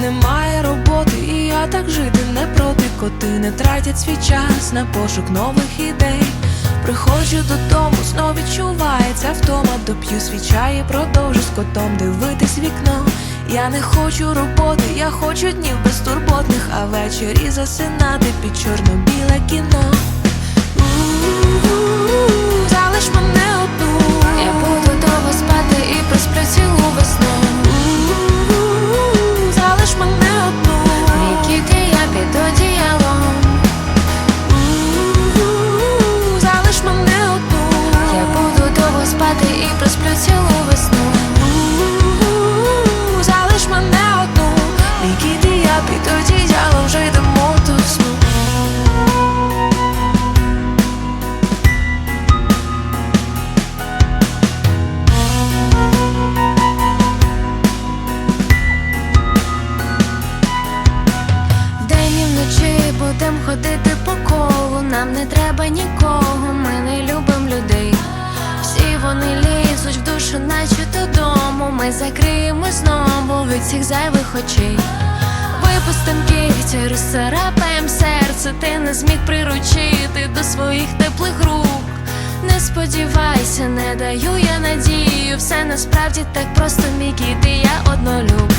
немає роботи, і я так жити не проти. Коти не тратять свій час на пошук нових ідей. Приходжу додому, знов відчувається втома, доп'ю свій чай і продовжу з котом дивитись вікно. Я не хочу роботи, я хочу днів безтурботних, а ввечері засинати під чорно-біле кіно. Спати всіх зайвих очей. Випустим кігті, розцарапаєм серце, ти не зміг приручити до своїх теплих рук. Не сподівайся, не даю я надію, все насправді так просто мій кіт я однолюб.